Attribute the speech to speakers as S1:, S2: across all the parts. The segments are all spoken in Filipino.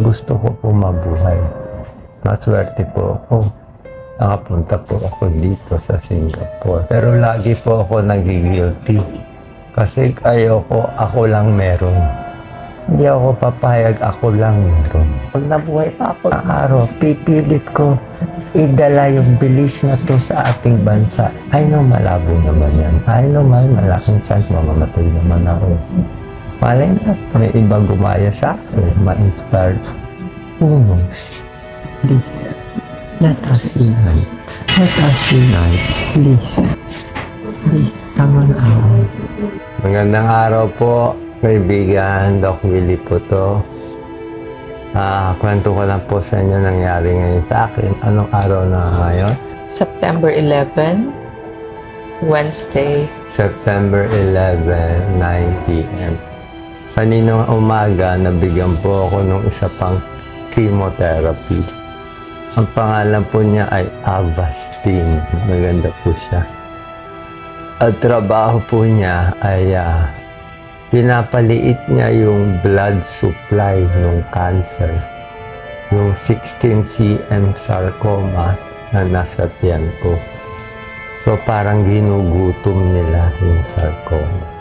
S1: Gusto ko po mabuhay. Maswerte po ako. Nakapunta po ako dito sa Singapore. Pero lagi po ako nagigilty. Kasi ayoko ako lang meron. Hindi ako papayag ako lang meron. Pag nabuhay pa ako ng araw, pipilit ko idala yung bilis na to sa ating bansa. I know malabo naman yan. I know malaking chance mamamatay naman ako. Malay na, may ibang gumaya sa akin, ma-inspired. Who knows? Please, let us unite. Let us unite, please. Please, tama na ako. Magandang araw po, kaibigan. Doc Willie po to. Ah, kwento ko lang po sa inyo nangyari ngayon sa akin. Anong araw na ngayon?
S2: September 11, Wednesday.
S1: September 11, 9 p.m. Kaninong umaga, nabigyan po ako ng isa pang chemotherapy. Ang pangalan po niya ay Avastin. Maganda po siya. At trabaho po niya ay ah, pinapaliit niya yung blood supply ng cancer. Yung 16 cm sarcoma na nasa tiyan ko. So parang ginugutom nila yung sarcoma.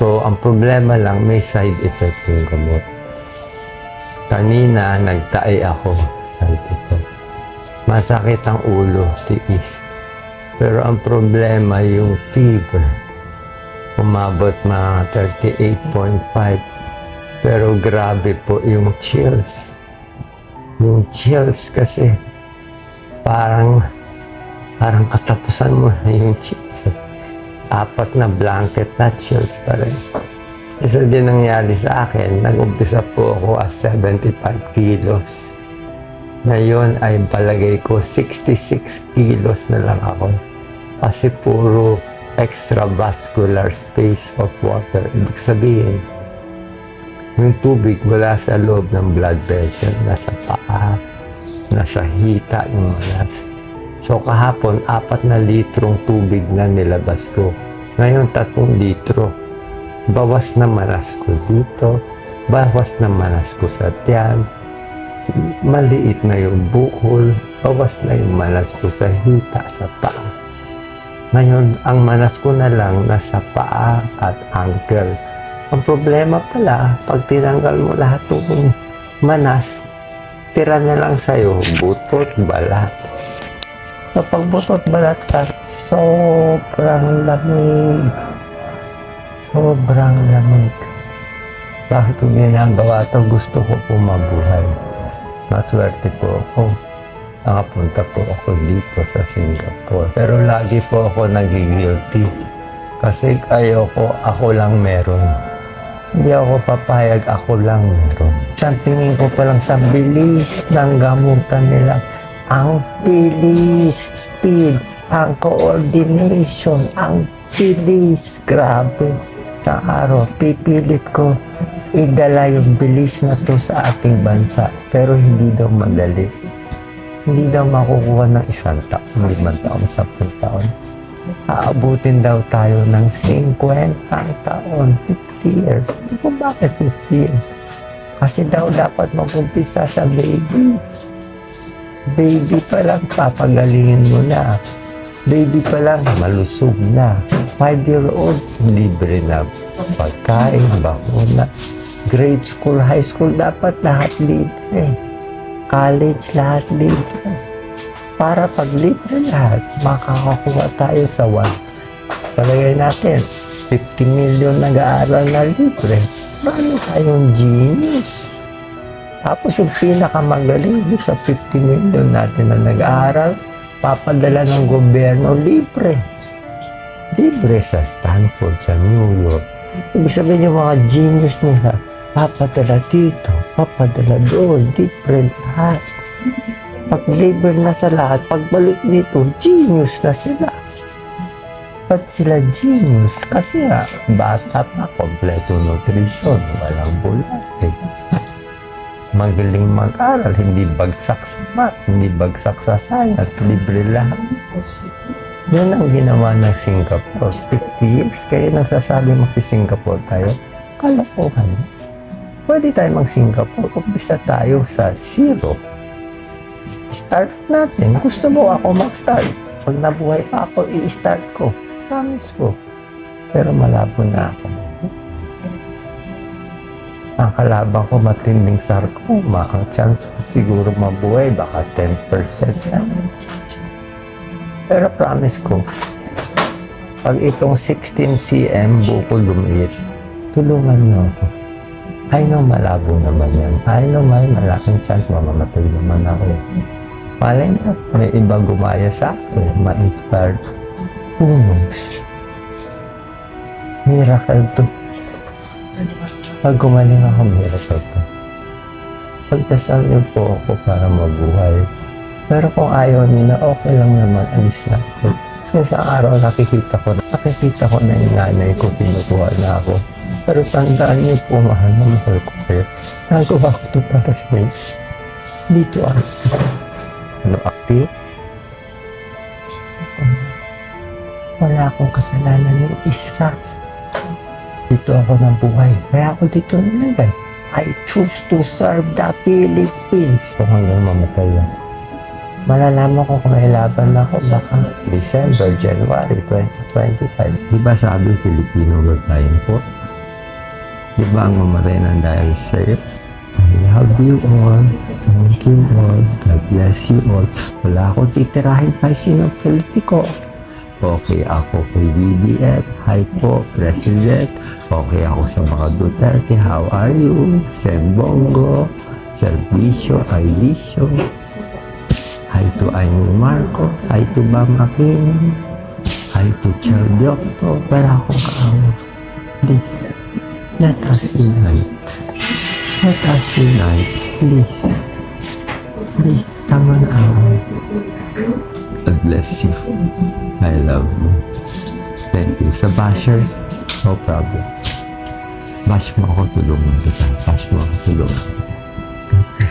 S1: So ang problema lang may side effect yung gamot. Kanina nagtae ako. Ko, Masakit ang ulo, tiis. Pero ang problema yung fever. Umabot mga 38.5. Pero grabe po yung chills. Yung chills kasi parang parang katapusan mo na yung chills. Apat na blanket na chills pa rin. Isa din nangyari sa akin, nag-umpisa po ako as 75 kilos. Ngayon ay palagay ko 66 kilos na lang ako. Kasi puro extravascular space of water. Ibig sabihin, yung tubig wala sa loob ng blood vessel, nasa paa, nasa hita yung malas. So kahapon, apat na litrong tubig na nilabas ko. Ngayon, tatlong litro. Bawas na malas ko dito, bawas na malas ko sa tiyan, maliit na yung bukol, bawas na yung malas ko sa hita, sa paa. Ngayon, ang manas ko na lang nasa paa at ankle. Ang problema pala, pag tinanggal mo lahat ng manas, tira na lang sa'yo, butot, balat. So, pag butot, balat ka, sobrang lamig. Sobrang lamig. Bakit ko ginagawa ito? Gusto ko po mabuhay. Maswerte po ako. Nakapunta po ako dito sa Singapore. Pero lagi po ako nagigilty. Kasi ayoko ako lang meron. Hindi ako papayag ako lang meron. Sa tingin ko pa lang sa bilis ng gamutan nila. Ang bilis, speed, ang coordination, ang bilis. Grabe. Sa araw, pipilit ko idala yung bilis na to sa ating bansa. Pero hindi daw madali. Hindi daw makukuha ng isang taon, limang taon, sampung taon. Aabutin daw tayo ng 50 taon, 50 years. Hindi ko bakit 50 years. Kasi daw dapat mag-umpisa sa baby. Baby pa lang, papagalingin mo na. Baby pa lang, malusog na. Five-year-old, libre na pagkain, bakuna. Grade school, high school, dapat lahat libre. College, lahat libre. Para pag libre lahat, makakakuha tayo sa one. Palagay natin, 50 million nag-aaral na libre. Marami tayong genius. Tapos yung pinakamagaling sa 50 million natin na nag-aaral, papadala ng gobyerno libre. Libre sa Stanford, sa New York. Ibig sabihin yung mga genius nila, papadala dito, papadala doon, libre lahat. Pag libre na sa lahat, pagbalik dito, genius na sila. Ba't sila genius? Kasi nga, bata pa, kompleto nutrition, walang bulat. Magaling mag-aral, hindi bagsak sa math, hindi bagsak sa science, libre lahat. Yan ang ginawa ng Singapore. 50 years, kaya nagsasabi mo si Singapore tayo, kalokohan. pwede tayo mag-Singapore. Umpisa tayo sa zero. Start natin. Gusto mo ako mag-start. Pag nabuhay pa ako, i-start ko. Promise ko. Pero malabo na ako. Ang kalaban ko matinding sarcoma. Ang chance ko siguro mabuhay baka 10% lang. Pero promise ko, pag itong 16 cm buko lumiit, tulungan niyo ako. I know malabo naman yan. I know may malaking chance mamamatay naman ako. Malay na, may iba gumaya sa akin, ma-inspired. Knows? Miracle to. Pag gumaling ako, miracle to. Pagdasal niyo po ako para mabuhay. Pero kung ayaw niyo na, okay lang naman, alis na ako. Kasi sa araw nakikita ko, nakikita ko na yung nanay ko, pinukuha na ako. Pero tandaan niyo po, mahal na mahal ko kayo. Nagawa ko to para sa inyo. Dito ako. Ano, akti? Wala akong kasalanan ng isa. Dito ako ng buhay. Kaya ako dito nilagay. I choose to serve the Philippines. So hanggang mamatay lang. Malalaman ko kung may laban ako baka December, January 2025. Di ba sabi Filipino ba tayo po? Di ba ang mamatay ng dahil sa'yo? I love you all. Thank you all. God bless you all. Wala akong titirahin pa sinong politiko. Okay ako kay BBF. Hi po, President. Okay ako sa mga Duterte. How are you? Sembongo. Servisyo, Ailisyo. Hi to Amy Marco. Hi to Bam Aquino. Hi to Chel Diokto. Wala akong kaawa. Please, let us unite. Let us unite. Please. Please, tama na ako. God bless you. I love you. Thank you. Sa bashers, no problem. Bash mo ako, tulungan kita. Bash mo ako, tulungan kita.